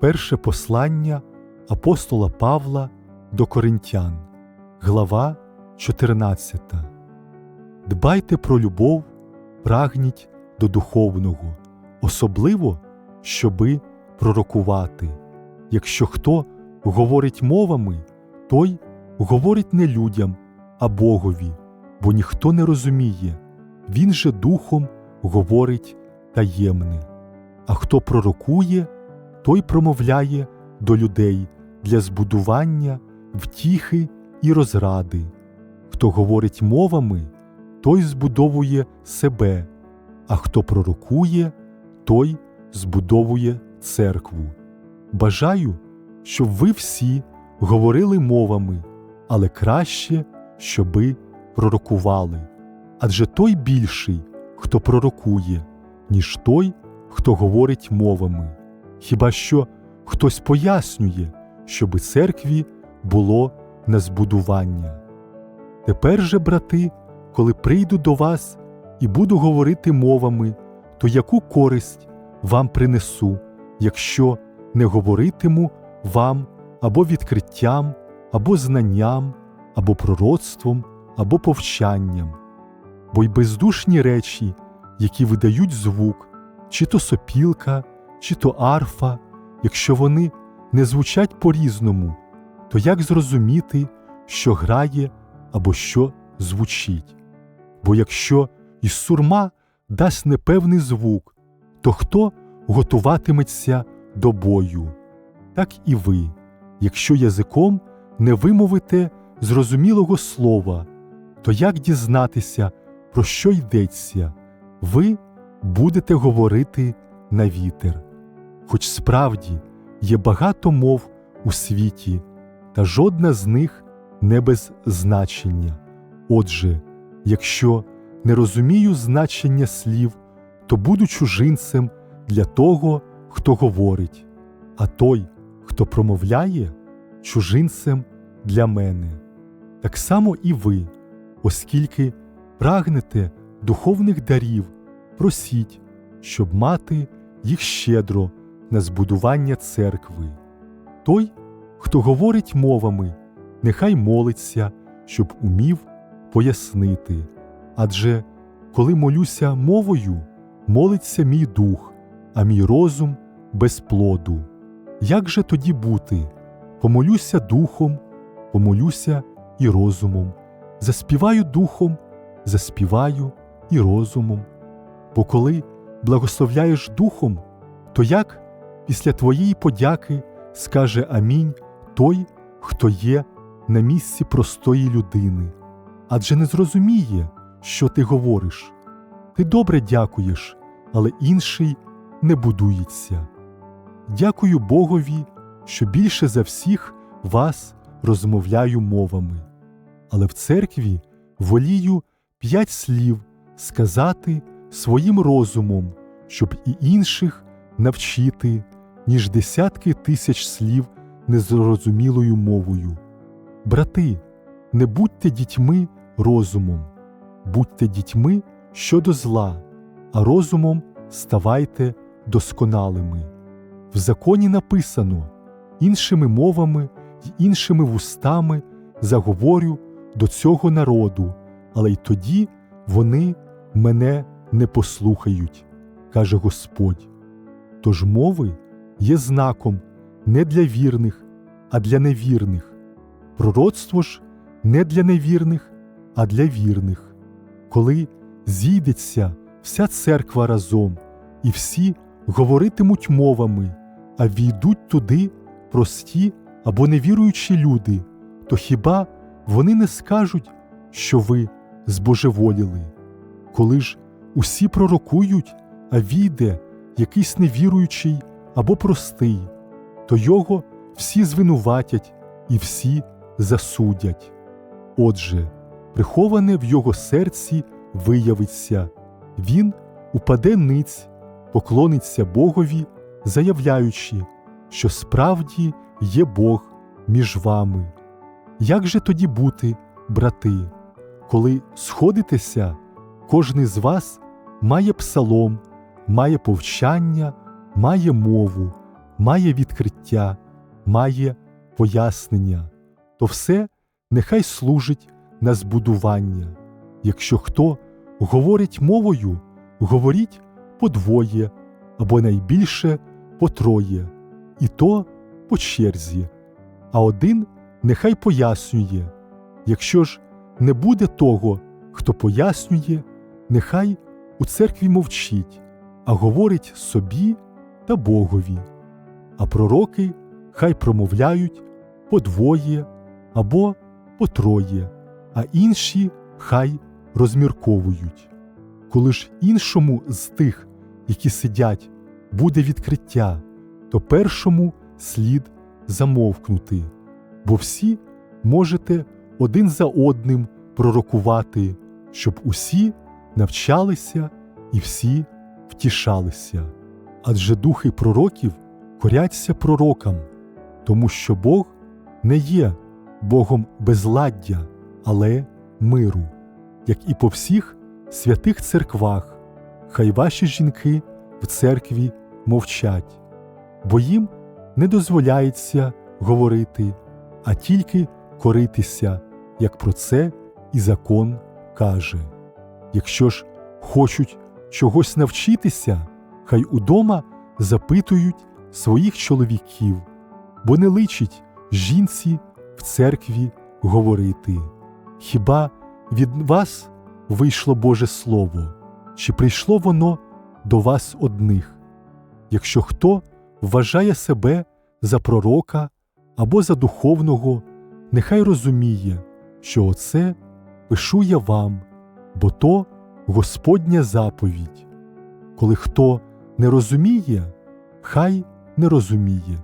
Перше послання апостола Павла до Коринтян, глава 14. Дбайте про любов, прагніть до духовного, особливо, щоби пророкувати. Якщо хто говорить мовами, той говорить не людям, а Богові, бо ніхто не розуміє, він же духом говорить таємне. А хто пророкує, той промовляє до людей для збудування, втіхи і розради. Хто говорить мовами, той збудовує себе, а хто пророкує, той збудовує церкву. Бажаю, щоб ви всі говорили мовами, але краще, щоби пророкували. Адже той більший, хто пророкує, ніж той, хто говорить мовами. Хіба що хтось пояснює, щоби церкві було на збудування. Тепер же, брати, коли прийду до вас і буду говорити мовами, то яку користь вам принесу, якщо не говоритиму вам або відкриттям, або знанням, або пророцтвом, або повчанням? Бо й бездушні речі, які видають звук, чи то сопілка, чи то арфа, якщо вони не звучать по-різному, то як зрозуміти, що грає або що звучить? Бо якщо і сурма дасть непевний звук, то хто готуватиметься до бою? Так і ви, якщо язиком не вимовите зрозумілого слова, то як дізнатися, про що йдеться? Ви будете говорити на вітер. Хоч справді є багато мов у світі, та жодна з них не без значення. Отже, якщо не розумію значення слів, то буду чужинцем для того, хто говорить, а той, хто промовляє, чужинцем для мене. Так само і ви, оскільки прагнете духовних дарів, просіть, щоб мати їх щедро на збудування церкви. Той, хто говорить мовами, нехай молиться, щоб умів пояснити. Адже коли молюся мовою, молиться мій дух, а мій розум без плоду. Як же тоді бути? Помолюся духом, помолюся і розумом, заспіваю духом, заспіваю і розумом. Бо коли благословляєш духом, то як після твоєї подяки скаже Амінь той, хто є на місці простої людини, адже не зрозуміє, що ти говориш. Ти добре дякуєш, але інший не будується. Дякую Богові, що більше за всіх вас розмовляю мовами, але в церкві волію п'ять слів сказати своїм розумом, щоб і інших навчити, ніж десятки тисяч слів незрозумілою мовою. Брати, не будьте дітьми розумом, будьте дітьми щодо зла, а розумом ставайте досконалими. В законі написано іншими мовами й іншими вустами заговорю до цього народу, але й тоді вони мене не послухають, каже Господь. Тож мови є знаком не для вірних, а для невірних, пророцтво ж не для невірних, а для вірних. Коли зійдеться вся церква разом, і всі говоритимуть мовами, а війдуть туди прості або невіруючі люди, то хіба вони не скажуть, що ви збожеволіли? Коли ж усі пророкують, а війде якийсь невіруючий або простий, то його всі звинуватять і всі засудять. Отже, приховане в його серці виявиться, він упаде ниць, поклониться Богові, заявляючи, що справді є Бог між вами. Як же тоді бути, брати, коли сходитеся, кожний з вас має псалом, має повчання, має мову, має відкриття, має пояснення, то все нехай служить на збудування. Якщо хто говорить мовою, говоріть по двоє або найбільше по троє, і то по черзі, а один нехай пояснює. Якщо ж не буде того, хто пояснює, нехай у церкві мовчить, а говорить собі та Богові. А пророки хай промовляють по двоє або по троє, а інші хай розмірковують. Коли ж іншому з тих, які сидять, буде відкриття, то першому слід замовкнути, бо всі можете один за одним пророкувати, щоб усі навчалися і всі втішалися. Адже духи пророків коряться пророкам, тому що Бог не є Богом безладдя, але миру, як і по всіх святих церквах, хай ваші жінки в церкві мовчать, бо їм не дозволяється говорити, а тільки коритися, як про це і закон каже. Якщо ж хочуть чогось навчитися, хай удома запитують своїх чоловіків, бо не личить жінці в церкві говорити. Хіба від вас вийшло Боже Слово, чи прийшло воно до вас одних? Якщо хто вважає себе за пророка або за духовного, нехай розуміє, що оце пишу я вам, бо то Господня заповідь. Коли хто не розуміє, хай не розуміє.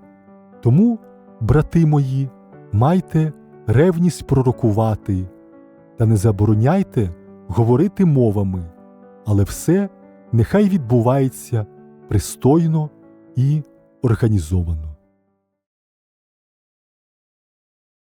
Тому, брати мої, майте ревність пророкувати та не забороняйте говорити мовами, але все нехай відбувається пристойно і організовано.